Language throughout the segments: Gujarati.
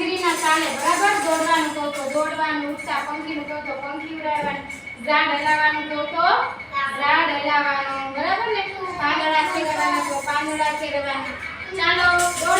મંજરીના ચાલે બરાબર દોડવાનું કહો તો દોડવાનું, ઉડતા પંખીનું કહો તો પંખી ઉડાડવાનું, ઝાડ હલાવવાનું કહો તો ઝાડ હલાવવાનું. બરાબર ને? પાંદડા ખેડવાના તો પાંદડા ખેડવાના ચાલો, દોડો.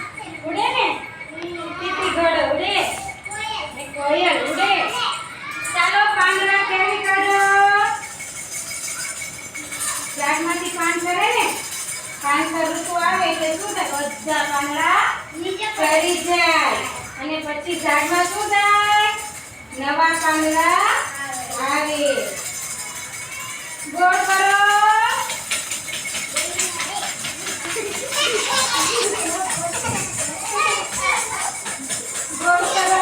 ઝાડમાંથી પાન કરે ને પાન ઋતુ આવે એટલે શું થાય? બધા પાંદડા કરી જાય. અને પછી ઝાડમાં શું થાય? નવા પાંદડા આવે. ગોળ કરો. ગોળ કરો.